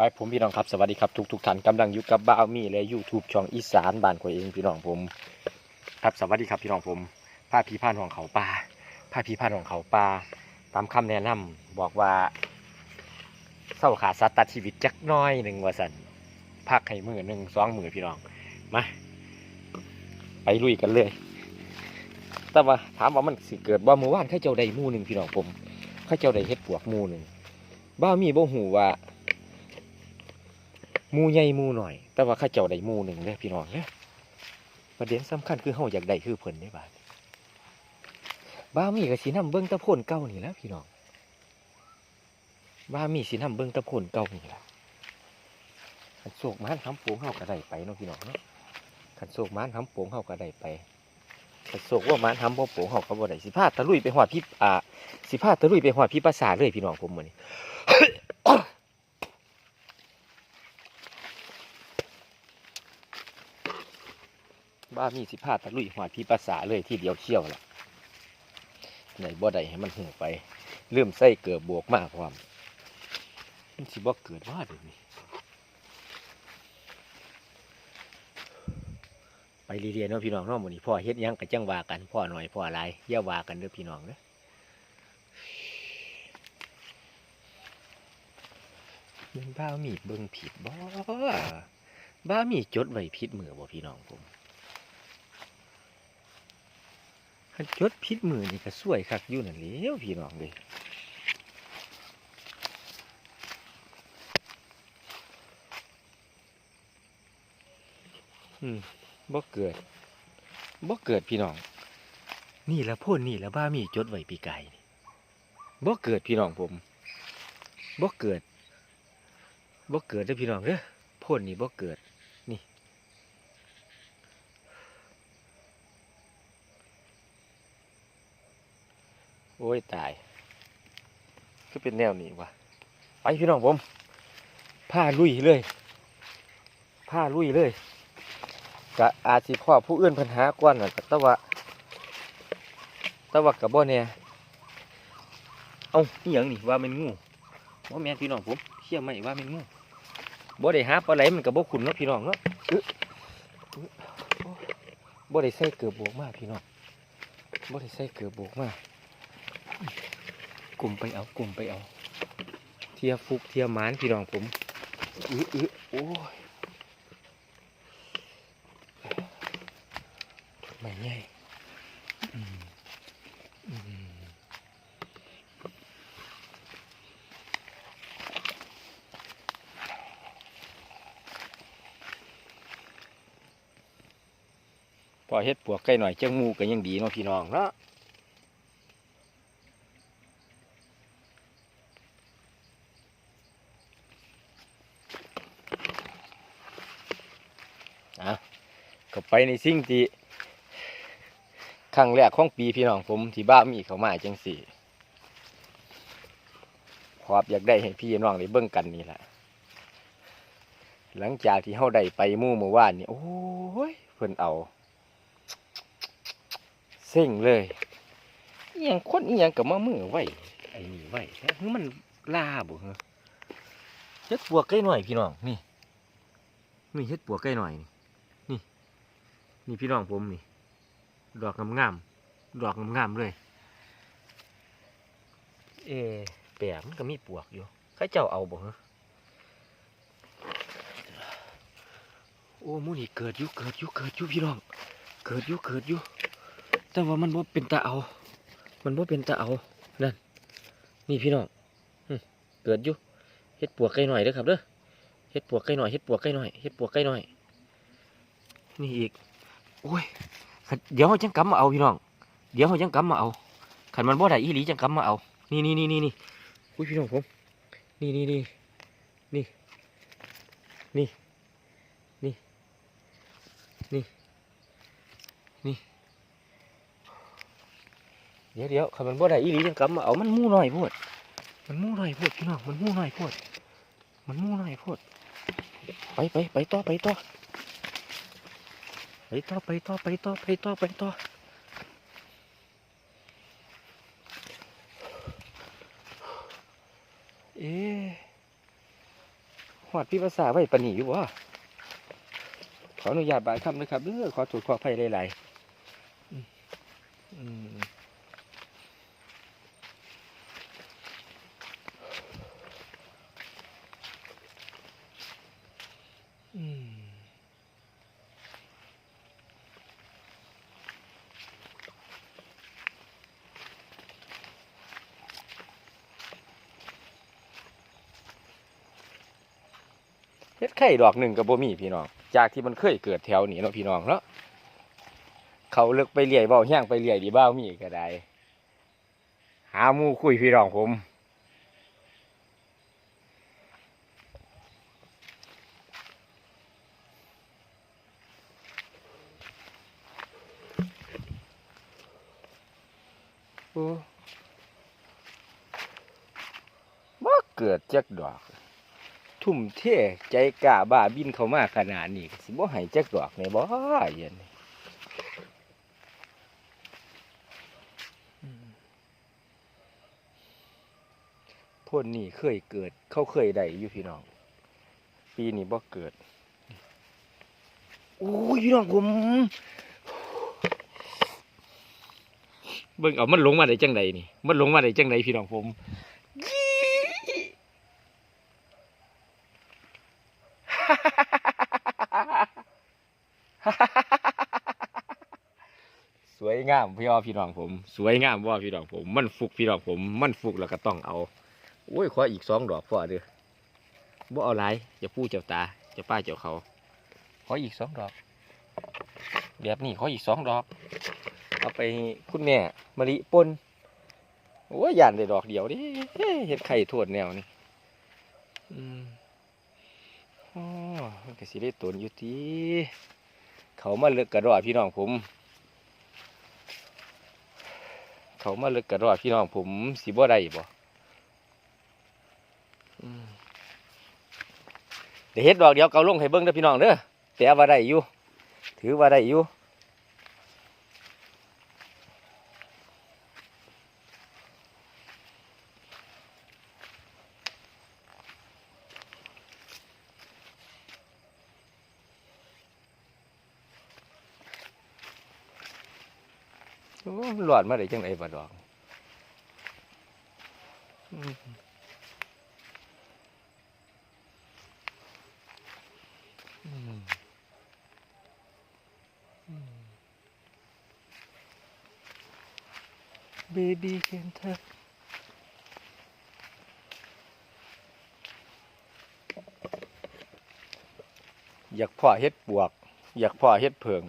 ไปผมพี่น้องครับสวัสดีครับทุกทุกๆท่านกำลังอยู่กับบ้ามีและยูทูบช่องอีสานบ้านขอยเองพี่น้องผม ครับสวัสดีครับพี่น้องผมผ้าพีพานของเขาป่าผ้าพีพานของเขาป่าตามคำแนะนำบอกว่าเศร้าขาดสัตว์ตัดชีวิตจักน้อยหนึ่งว่าสันพักให้มือหนึ่งสองมือพี่น้องมาไปลุยกันเลย แต่ว่าถามว่ามันสิเกิดว่าเมื่อวานข้าเจ้าใดมู่หนึ่งพี่น้องผมข้าเจ้าใดเฮ็ดปวกมู่หนึ่งบ้ามีบ่หูว่า มูใหญ่มูหน่อย แต่ว่าข้าเจ้าได้มูหนึ่งเลยพี่น้องเนี่ยประเด็นสำคัญคือเฮาอยากได้คือเพิ่นได้บาดบ้ามีก็สินำเบิ่งตะโพนเก่านี่แล้วพี่น้องบ้ามีสินำเบิ่งตะโพนเก่านี่แหละขันโศกมานทำโป่งเฮาก็ได้ไปเนาะพี่น้องเนาะขันโศกมานทำโป่งเฮาก็ได้ไปขันโศกว่ามานทำบ่โป่งเฮาก็บ่ได้สิพาตะลุยไปหอดพี่อ่าสิพาตะลุยไปหอดพี่ภาษาเลยพี่น้องผมเหมือนี้ บ้ามีสิพาตะลุยหัวพี่ภาษาเลยที่เดียวเชี่ยวละไหนบ่ได้ให้มันหูไปเริ่มใส่เกิดบวกมากความมันสิบ่เกิดว่าเดี๋ยวนี้ไปเรียนๆเนาะพี่น้องเนาะหมื้นี้พ่อเฮ็ดยังกับจังว่ากันพ่อหน่อยพ่อหลายอย่าว่ากันเด้อพี่น้องเด้อมันบ้ามีเบิ่งผิดบ่บ้ามีจดไว้ผิดมือบ่พี่น้องผม คันจดพิษมือนี่ก็สวยคักอยู่นั่นแหล้วพี่น้องเลยอืมบ่เกิดบ่เกิดพี่น้อง นี่ละพ่นนี่ละบ้ามีจดไว้ปีไก่บ่เกิดพี่น้องผมบ่เกิดบ่เกิดเด้อพี่น้องเด้อพ่นนี่บ่เกิด โอ้ยตายคือเป็นแนวนี้วะไปพี่น้องผมผ้าลุยเลยผ้าลุยเลยกะอาจสิพ่อผู้อื่นปัญหากวนน่ะต่ว่าแต่ว่ากับบ่เนี่ยเอ้านี่ยังนี่ว่าเป็นงูบ่แม่พี่น้องผมเชื่อไหมว่าเป็นงูบ่ได้หาปลาไหลมันกับบ่ขุนเนาะพี่น้องเนาะอึ๊ะอึ๊ะโอ้ยบ่ได้ใส่เกือบบวกมากพี่น้องบ่ได้ใส่เกือบบวกมาก กลุ่มไปเอากลุ่มไปเอา เทียฟุกเทียมานพี่น้องผมอื้ออื้อโอ้ยไม่ใหญ่อืมอืมพอเฮ็ดปวกใกล้หน่อยเจ้างูก็ยังดีเนาะพี่น้องเนาะก็ ไปในสิ่งที่ครั้งแรกของปีพี่น้องผมที่บ้านมีเขามาจังสี่ขอบอยากได้ให้พี่น้องได้เบิ่งกันนี่แหละหลังจากที่เฮาได้ไปมู่เมื่อวานนี่โอ้ยเพิ่นเอาเซ็งเลยอหยังคนอียังกับมามือไว้ไอ้นี่ไว้แท้คือมันลาบ่เหรอเฮ็ดปวกใกล้หน่อยพี่น้องนี่นี่เฮ็ดปวกใกล้หน่อยนี่ นี่พี่น้องผมนี่ ดอกงามๆดอกงามๆเลย เอแปลกมันก็มีปวกอยู่เข้าเจ้าเอาบ่ฮะโอ้มูนี่เกิดอยู่เกิดอยู่เกิดอยู่พี่น้อง เกิดอยู่เกิดอยู่แต่ว่ามันบ่เป็นตาเอา มันบ่เป็นตาเอานั่นนี่พี่น้องเกิดอยู่เฮ็ดปวกไก่หน่อยเด้อครับเด้อเฮ็ดปวกไก่หน่อยเฮ็ดปวกไก่หน่อยเฮ็ดปวกไก่หน่อยนี่อีก โอ้ยเดี๋ยวเขาจังกำมาเอาพี่น้อง เดี๋ยวเขาจังกำมาเอาขันมันบ่ได้อีหลีจังกำมาเอา นี่นี่นี่นี่นี่อุ้ยพี่น้องผม นี่นี่นี่นี่นี่นี่นี่นี่เดี๋ยวเดี๋ยวขันมันบ่ได้อีหลีจังกำมาเอา มันมู่หน่อยโพดมันมู่หน่อยโพดพี่น้อง มันมู่หน่อยโพดมันมู่หน่อยโพดไปไปไปต่อไปต่อ ไปต่อไปต่อไปต่อไปต่อไปต่อเอ๊ะหอดพี่ภาษาไว้ปนนีอยู่วะขออนุญาตบายคำนะครับเออขอถูดขออภัยหลายๆอืมอืมอืมเฮ็ด ไข่ดอกหนึ่งกับบ่มีพี่น้อง จากที่มันเคยเกิดแถวนี้เนาะพี่น้องเนาะเขาเลิกไปเลี่ยเบ้าแห้งไปเลี่ยดีบ้ามีก็ได้ หามูคุยพี่น้องผมโอ้บ่เกิดจักดอก ทุ่มเทใจกล้าบ้าบินเข้ามาขนาดนี้สิบ่ให้จักดอกในบ่เย็นพ่นนี่เคยเกิด เขาเคยได้อยู่พี่น้อง ปีนี้บ่เกิดโอ้ยพี่น้องผมเบิ่งเอามันลงมาได้จังใดนี่ มันลงมาได้จังใดพี่น้องผม งามพี่ว่าพี่น้องผม สวยงามว่าพี่น้องผม มันฟุกพี่น้องผม มันฟุกแล้วก็ต้องเอาโอ้ยขออีกสองดอกพ่อเด้อบ่เอาหลายอย่าพูดเจ้าตาเจ้าป้าเจ้าเขา ขออีกสองดอก แบบนี้ขออีกสองดอก เอาไปคุณแม่มะลิปนโอ้ยยานได้ดอกเดียวดิเห็ดไข่ทวดแนวนี่อืมอ๋อมันก็สิได้ตนอยู่ทีเขามาเลิกกระรอพี่น้องผม เขามาเลิกกระรอดพี่น้องผมสีบ่ได้บ่อืมเดี๋ยวเฮ็ดดอกเดียวเกาลงให้เบิ้งเด้อพี่น้องเด้อแต่ว่าได้อยู่ถือว่าได้อยู่ หลอดมาได้จังไดบ่ดอกอืมอืมอืม Baby can touch อยากพ่อเฮ็ดปวก อยากพ่อเฮ็ดเพิง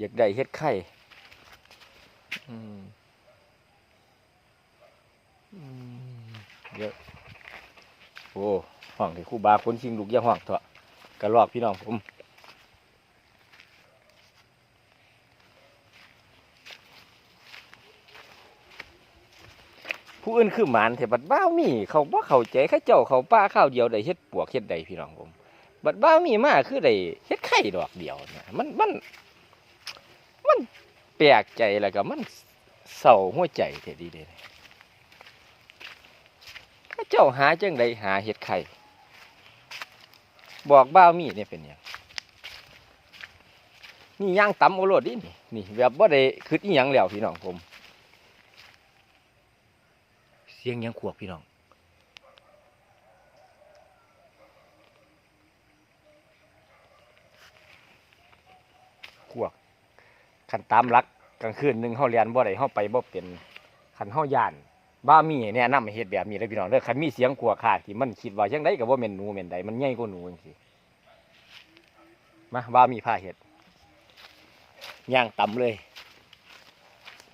อยากได้เฮ็ดไข่เยอะโอ้ห้องที่คู่บาคนชิงลูกอยาห้องเถอะกระลอกพี่น้องผมผู้อื่นคือหมานแต่บัดบ้ามี เขาบ่เข้าใจข้าเจ้าเขาป้าข้าวเดียวได้เฮ็ดปวกเฮ็ดใดพี่น้องผม บัดบ้ามีมากคือได้เฮ็ดไข่ดอกเดียวนะมันมัน มันแปลกใจแล้วก็มันเศร้าหัวใจแท้ดีเด้เข้าเจ้าหาจังใดหาเฮ็ดไข่ บอกบ้ามีเนี่ยเป็นหยังนี่ย่างตำโอโรดดินี่นี่แบบบ่าได้คิดอีหยังแล้วพี่น้องผม เสียงยังขวบพี่น้องขวบ ขันตามหลักกลางคืนหนึ่งเฮาเรียนบ่ได้เฮาไปบ่เป็นขันเฮาย่านบ้ามีแนะนำให้เฮ็ดแบบนี้เลยพี่น้องเด้อคันมีเสียงขวขาดที่มันคิดว่าจังไดก็บ่แม่นหนูแม่นใดมันใหญ่กว่าหนูจังซี่มาบ้ามีผ้าเฮ็ดย่างต่ำเลย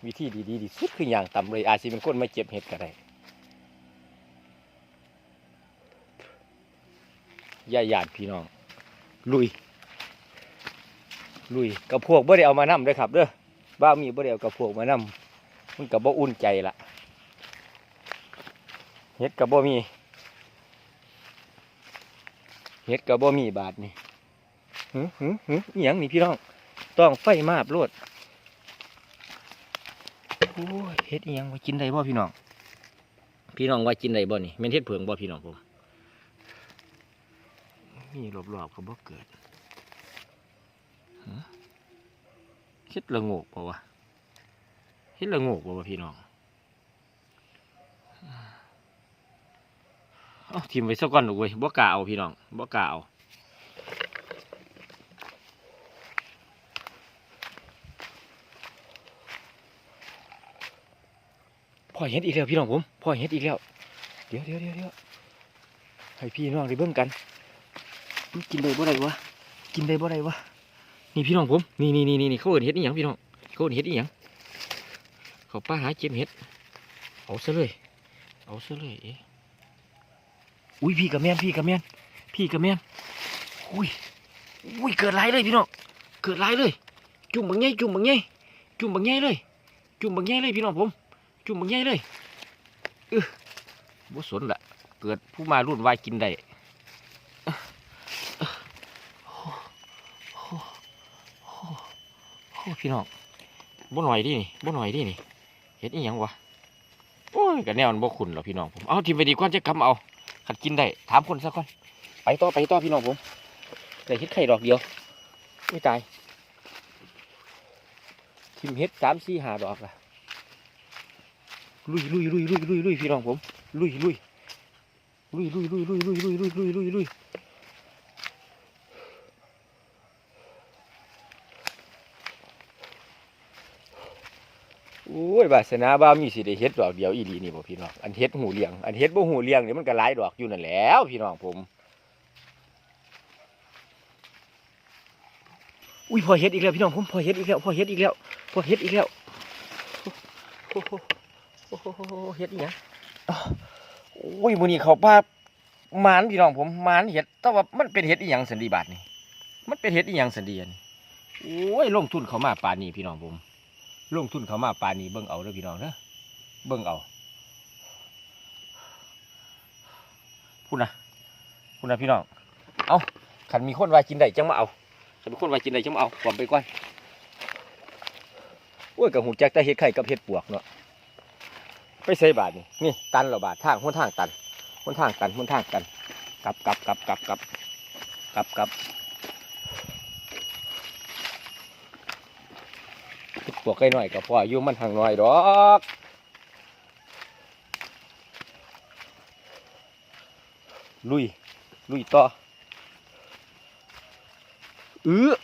วิธีดีๆที่สุดคือย่างต่ำเลย อาจสิเป็นคนไมาเจ็บเห็ดก็ได้ย่าหยาดพี่น้อง ลุย ลุยกับพวกบ่ได้เอามานำเด้อครับเด้อบ้ามีบ่ได้เอากับพวกมานำมันกับบ่อุ่นใจละเฮ็ดกับบ่มีเฮ็ดกับบ่มีบาทนี่หือหือหืออหยังนี่พี่น้องต้องไฟมาบโลดโอ้ยเฮ็ดอีหยังมากินได้บ่พี่น้อง พี่น้องว่ากินได้บ่นี่แม่นเฮ็ดเผืองบ่พี่น้องผมมีรอบๆก็บ่เกิด ฮะเฮ็ดละโงกบ่วะเฮ็ดละโงกบ่วะพี่น้องเอาทิมไว้ซะก่อนลูเว้ยบ่กล้าเอาพี่น้องบ่กล้าเอาพ่อเฮ็ดอีกแล้วพี่น้องผมพ่อเฮ็ดอีกแล้วเดี๋ยวเดี๋ยวเดี๋ยวเดี๋ยวให้พี่น้องได้เบิ่งกันมันกินได้บ่ได้วะกินได้บ่ได้วะ นี่พี่น้องผม นี่นี่นี่นี่เขาเอินเฮ็ดอีหยังพี่น้องเขาเอินเฮ็ดอีหยังเขาป้าหาเก็บเฮ็ด เอาซะเลย เอาซะเลยเอ๊ะอุ้ยพี่กับแม่นพี่กับแม่นพี่กับแม่นอุ้ยอุ้ยเกิดไรเลยพี่น้อง เกิดไรเลย จุ่มบังไงจุ่มบังไงจุ่มบังไงเลย จุ่มบังไงเลยพี่น้องผม จุ่มบังไงเลยเออบ่สนละเกิดผู้มารุ่นวายกินได้เอ้อเอ้อโอ้โอ้โอ้โอ้ พี่น้องบ่หน่อยดินี่บ่หน่อยดินี่เฮ็ดอีหยังวะโอ้ยก็แนวมันบ่คุ้นหรอพี่น้องผมเอาทิมไปดีกว่าจะกำเอาขัดกินได้ถามคนซะก่อนไปต่อไปต่อพี่น้องผมได้เฮ็ดไข่ดอกเดียวไม่ตายทิมเฮ็ดสามสี่หาดอกละลุยลุยลุยลุยลุยลุยพี่น้องผมลุยลุยลุยลุยลุยลุยลุยลุยลุยลุยลุยลุ ยโอ้ยบาสนาบ้ามีสิได้เฮ็ดดอกเดียวอีหลีนี่บ่พี่น้องอันเฮ็ดหูเลี้ยงอันเฮ็ดบ่หูเลี้ยงนี่มันก็หลายดอกอยู่นั่นแหล้วพี่น้องผม อุ้ยพอเฮ็ดอีกแล้วพี่น้องผมพอเฮ็ดอีกแล้วพอเฮ็ดอีกแล้วพอเฮ็ดอีกแล้วโอ้โหโอ้โหเฮ็ดอีหยังอ้าวโอ้ยมื้อนี้เขาป้ามานพี่น้องผมมานเฮ็ดแต่ว่ามันเป็นเฮ็ดอีหยังสันดีบาทนี่มันเป็นเฮ็ดอีหยังสันดีอันนี้โอ้ยลงทุนเขามาปานนี้พี่น้องผม ลงทุนเขามาปานนี้เบิ่งเอาเด้อพี่น้องเด้อเบิ่งเอาพูดนะพูดนะพี่น้อง เอาขันมีคนว่ากินได้จังมาเอาขันมีคนว่ากินได้จังมาเอาก่อนไปก่อนโอ้ยกับหูจักแต่เฮ็ดไข่กับเฮ็ดปวกเนาะไปใส่บาทนี่นี่ตันเหราบาททางห้นทางตันห้นทางตันห้นทางตันกลับกลับกลับกลับกลับกลับกลับ วกไก่หน่อยกับพ่ออยู่มันห่างหน่อยดอกลุยลุยต่อเออ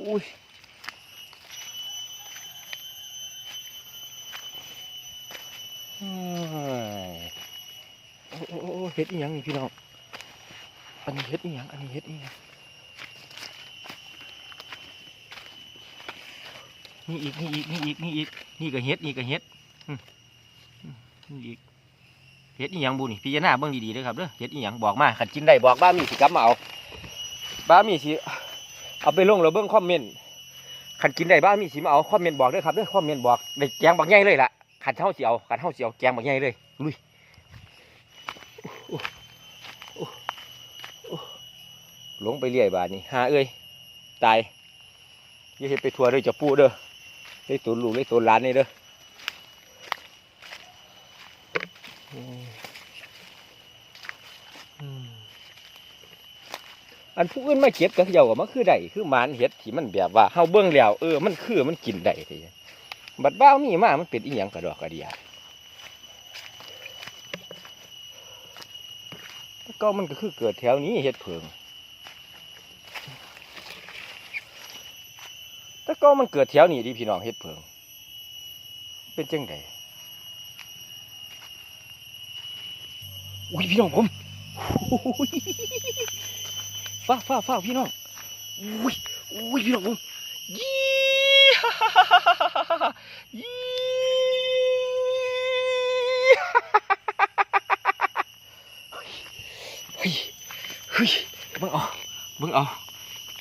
อุ้ยเอ้ยโอ้โอ้โอ้เฮ็ดอีหยังนี่พี่น้องอันนี้เฮ็ดอีหยังอันนี้เฮ็ดอีหยัง นี่อีกนี่อีกนี่อีกนี่อีกนี่ก็เฮ็ดนี่ก็เฮ็ดนี่อีกเฮ็ดอีหยังบุนี่พี่จารณาเบิ่งดีๆเด้อครับเด้อเฮ็ดอีหยังบอกมาขันกินได้บอกบ้ามีสิกลับมาเอาบ้ามีสิเอาไปลงแล้วเบิ่งคอมเมนต์ขันกินได้บ้ามีสิมาเอาคอมเมนต์บอกเด้อครับเด้อคอมเมนต์บอกได้แจงบักใหญ่เลยล่ะขันเท้าเสียวขันเท้าเสียวแกงบักใหญ่เลยลุยหลงไปเรื่อยบาดนี้หาเอ้ยตายอย่เห็นไปทัวร์เด้อจะปูเด้อ เลยตัวลูกเลตัวหลานนี่เด้อออันผู้อื่นมาเก็บก็เยาว่ามันคือไดคือมานเห็ดที่มันแบบว่าเฮาเบิ่งแล้วเออมันคือมันกินไดทีบัดบ้าวมีมามันเป็นอีหยังกระดอกกระเดียก็มันก็คือเกิดแถวนี้เฮ็ดเพิง แต่ก็มันเกิดแถวนี้ดิพี่น้องเฮ็ดเพิง เป็นจังไดอุ้ยพี่น้องผมฟ้าฟ้าฟ้าพี่น้องอุ้ยอุ้ยพี่น้องผมยี่ฮ่าฮ่าฮ่าฮ่าฮ่าฮ่ายี่เฮ้ยเฮ้ยเบิ่งเอาเบิ่งเอา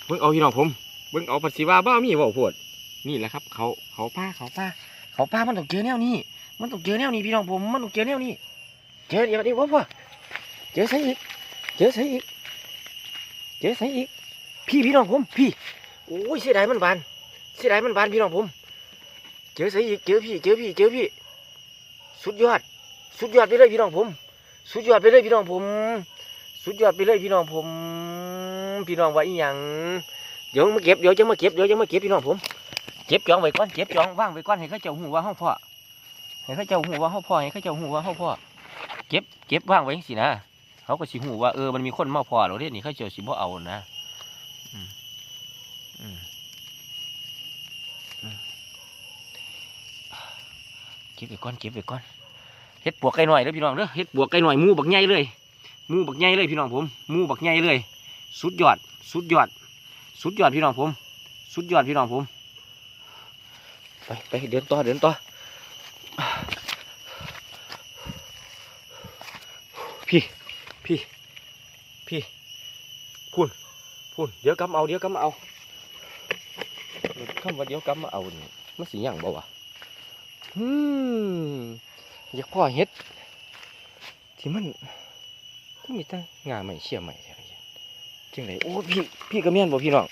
เบิ่งเอาพี่น้องผม เบิ่งเอาปัสสิว่าบ้ามีบ่พูดนี่แหละครับ เขาเขาป้าเขาป้า เขาป้ามันต้องเจอแนวนี้ มันต้องเจอแนวนี้พี่น้องผมมันต้องเจอแนวนี้ เจอเดี๋ยวนี้ว่าพ่อเจอใส่อีก เจอใส่อีก เจอใส่อีก พี่พี่น้องผม พี่โอ้ยเสียดายมันบานเสียดายมันบานพี่น้องผม เจอใส่อีกเจอพี่ เจอพี่เจอพี่ สุดยอด สุดยอดไปเลยพี่น้องผม สุดยอดไปเลยพี่น้องผม สุดยอดไปเลยพี่น้องผม พี่น้องว่าอีหยัง เดี๋ยวมาเก็บเดี๋ยวจะมาเก็บเดี๋ยวจะมาเก็บพี่น้องผมเก็บจองไว้ก่อนเก็บจองว่างไว้ก่อนให้เขาเจ้าหูว่าเฮาพ่อให้เขาเจ้าหูว่าเฮาพ่อให้เขาเจ้าหูว่าเฮาพ่อเก็บเก็บว่างไว้สินะเขาก็สิหูว่าเออมันมีคนมาพ่อเราเด้นี่เขาเจ้าสิบ่เอานะเก็บไว้ก่อนเก็บไว้ก่อนเฮ็ดปวกไก่หน่อยเด้อพี่น้องเด้อเฮ็ดปวกไก่หน่อยมูบักใหญ่เลยมูบักใหญ่เลยพี่น้องผมมูบักใหญ่เลย สุดยอด สุดยอด สุดยอดพี่น้องผม สุดยอดพี่น้องผม ไปไปเดินต่อเดินต่อพี่พี่พี่พุ่นพุ่นเดี๋ยวกำเอาเดี๋ยวกำเอาคำว่าเดี๋ยวกำมาเอานี่มันสิหยังบ่วะอืมอยากพ่อเฮ็ดที่มันที่มีตั้งงาใหม่เชี่ยใหม่ จังไดโอ้พี่พี่กระเมียนบ่พี่น้อง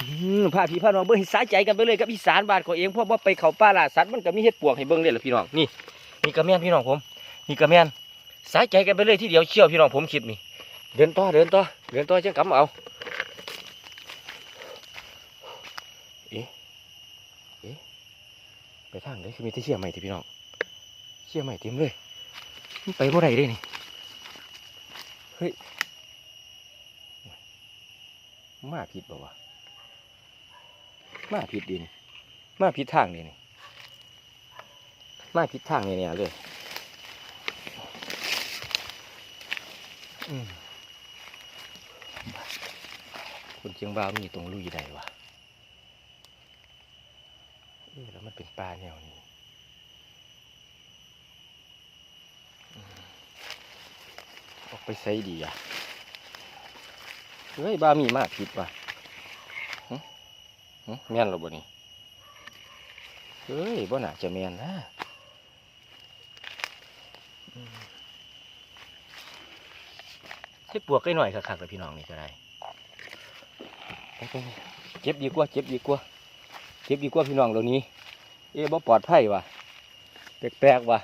อืมพาพี่พาน้องเบิ่งสายใจกันไปเลยกับอีสานบ้านของเองเพราะว่าไปเขาป่าล่าสัตว์มันก็มีเห็ดปวกให้เบิ่งเลยล่ะพี่น้องนี่นี่กระแมนพี่น้องผมนี่กระแมนสายใจกันไปเลยที่เดียวเชี่ยวพี่น้องผมคลิปนี่เดินต่อเดินต่อเดินต่อจังกำเอาเอ๊ะเอ๊ะไปทางไหนคือมีแต่เชี่ยใหม่ที่พี่น้องเชี่ยใหม่เต็มเลยมันไปบ่ได้เด้นี่เฮ้ย มาผิดบ่วะมาผิดดินมาผิดทางนี่นี่มาผิดทางนี่เนี่ยเลยคนเชียงบาวมีตรงลุยใดวะเออแล้วมันเป็นปลาแนวนี้อออกไปใส่ดีอะ เฮ้ยบามีมาผิดว่ะหึแม่นหรอบ่นี่เฮ้ยบ่น่าจะแม่นนะอืมเฮ็ดปวกใกล้หน่อยคักๆเลยพี่น้องนี่ก็ได้ไปไปไปเก็บดีกว่าเก็บดีกว่าเก็บดีกว่าพี่น้องเหล่านี้ เอ๊ะบ่ปลอดภัยว่ะแปลกๆว่ะ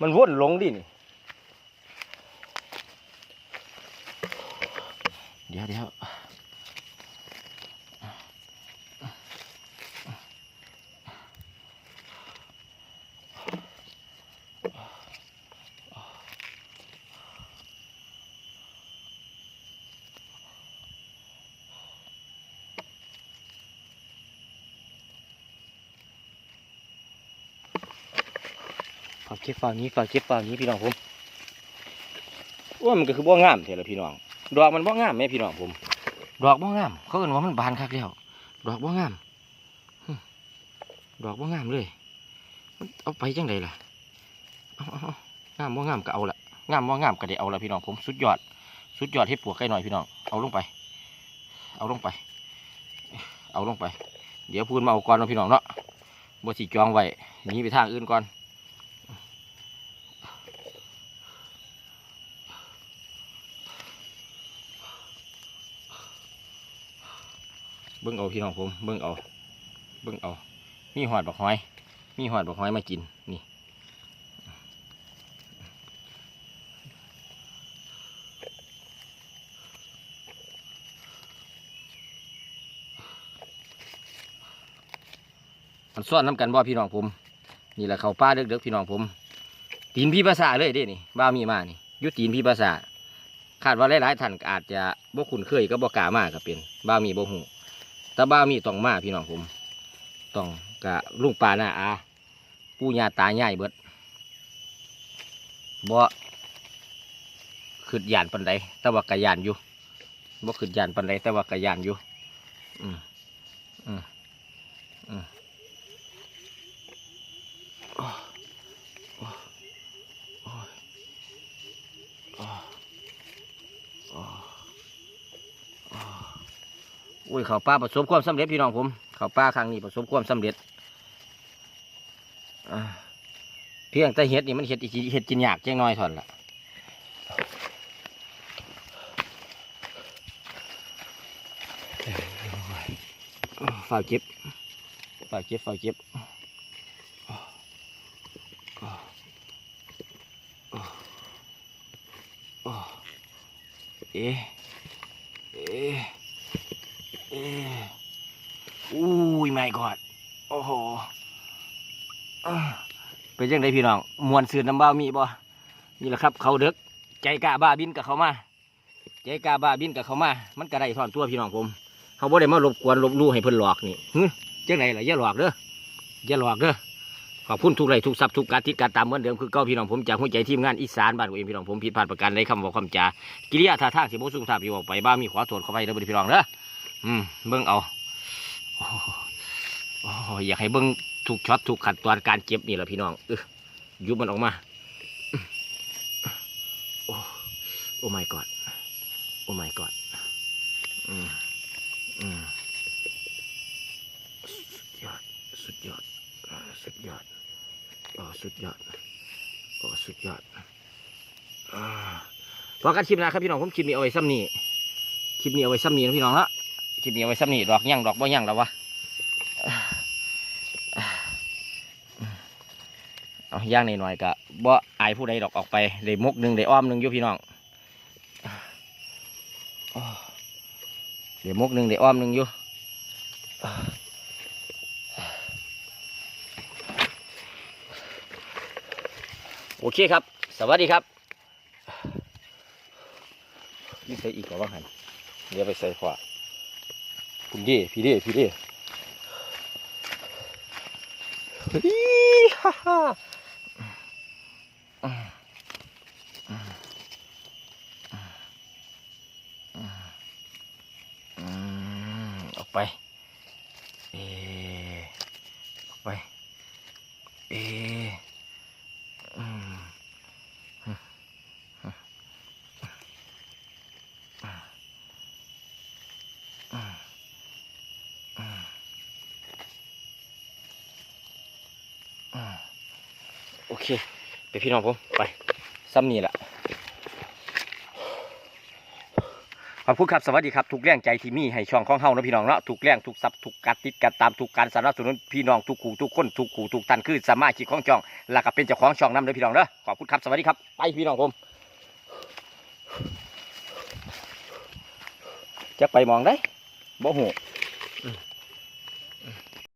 มันวนหลงดินี่ ดี๋ยวเดี๋ยวฝากเก็บฝากนี้ฝากเก็บฝากนี้พี่น้องผมว่ามันก็คือบ่งามเท่าละพี่น้อง ดอกมันบ่งามแม่พี่น้องผม ดอกบ่งาม เขาเอิ้นว่ามันบานคักแล้วดอกบ่งามดอกบ่งามเลยเอาไปจังไดล่ะเอาเอาเอางามบ่งามก็เอาละงามบ่งามก็ได้เอาละพี่น้องผมสุดยอด สุดยอดเฮ็ดปวกไก่หน่อยพี่น้องเอาลงไป เอาลงไป เอาลงไป เดี๋ยวพูดมาเอาก่อนนะพี่น้องเนาะบ่สิจองไว้หนีไปทางอื่นก่อน บิ่งเอาพี่น้องผมเบิ่งเอาเบิ่งเอา มีหอดบักหอย มีหอดบักหอยมากินนี่มันซ่อนน้ำกันบ่พี่น้องผม นี่แหละเขาป้าเด็กๆพี่น้องผม ตีนพี่ภาษาเลยเด้นี่บ้ามีมานี่ยุตีนพี่ภาษาคาดว่าหลายๆท่านอาจจะบ่คุ้นเคยก็บ่กล้ามาก็เป็นบ้ามีบ่หู ต่บ้ามีต้องมาพี่น้องผมต้องกะลุงป่าหน้าอาปู่ย่าตายายเบิดบ่ขึ้นยานปันใดแต่ว่ากะยานอยู่บ่ขึ้นยานปันใดแต่ว่ากะยานอยู่อืมอืมอืมโอ้โอ้โอ้ยโอ้โอ้โอ้ อุ้ยเขาป้าประสบความสำเร็จพี่น้องผมเขาป้าครั้งนี้ประสบความสำเร็จเพียงแต่เห็ดนี่มันเห็ดอีกเห็ดกินยากเจ้งน้อยถอนละฝ่าเก็บฝ่าเก็บฝ่าเก็บเอ๊ะ กอด โอ้โหเป็นยังไงพี่น้องมวนสื่อน้ำบ้ามีบ่นี่แหละครับ เขาเด็กใจกล้าบ้าบินกับเขามาใจกล้าบ้าบินกับเขามา มันก็ได้ทอนตัวพี่น้องผม เขาบ่ได้มารบกวนลบลู่ให้เพิ่นหลอกนี่ฮึจังไหนล่ะอย่าหลอกเด้ออย่าหลอกเด้อขอบคุณทุกไลค์ทุกซับทุกการติดการตามเหมือนเดิมคือเก้าพี่น้องผมจากหัวใจทีมงานอีสานบ้านผมเองพี่น้องผมผิดพลาดประการใดคำบอกคำจากิริยาท่าทางสิบ่สุภาพอยู่ออกไปบ้ามีขอโทษขอไปเด้อพี่น้องเด้ออืมเบิ่งเอา อยากให้เบิ่งทุกช็อตทุกขั้นตอนการเก็บนี่แหละพี่น้องเออยุบมันออกมา โอ้โอ้ my god โอ้ my god อืมอืมสุดยอดสุดยอดอสุดยอด โอ้สุดยอดอพอกันคลิปนะครับพี่น้องผมคลิปนี้เอาไว้ซ้ำนี่คลิปนี้เอาไว้ซ้ำนี่นะพี่น้องละคลิปนี้เอาไว้ซ้ำนี่ดอกย่งดอกบ่ย่งแล้ววะอ่าอ่า เอาย่างหน่อยๆกะบ่อายผู้ใดดอกออกไปได้มุกหนึ่งได้อ้อมหนึ่งอยู่พี่น้องเดี๋ยวมกหนึ่งได้อ้อมหนึ่งอยู่โอเคครับ สวัสดีครับนี่ใส่อีกเหรอบ้างหันเดี๋ยวไปใส่ขวาคุณดีพี่ดีพี่ดียฮ่าฮ่าอืมอืมอืมอืมอืมออก ไป เอออกไป เอออืมอืมอืมอืมอืมอืมอืมโอเค ไปพี่น้องผม ไปซ้ำนี่แหละ ขอบคุณครับ สวัสดีครับ ทุกแรงใจที่มีให้ช่องของเฮานะพี่น้องเนาะทุกแรงทุกซับทุกการติดการตามทุกการสนับสนุนพี่น้องทุกขู่ทุกคนทุกขู่ทุกท่านคือสามารถชิกของช่องแล้วก็เป็นเจ้าของช่องน้ำเลยพี่น้องเนาะขอบคุณครับ สวัสดีครับไปพี่น้องผมจะไปมองได้บ่หู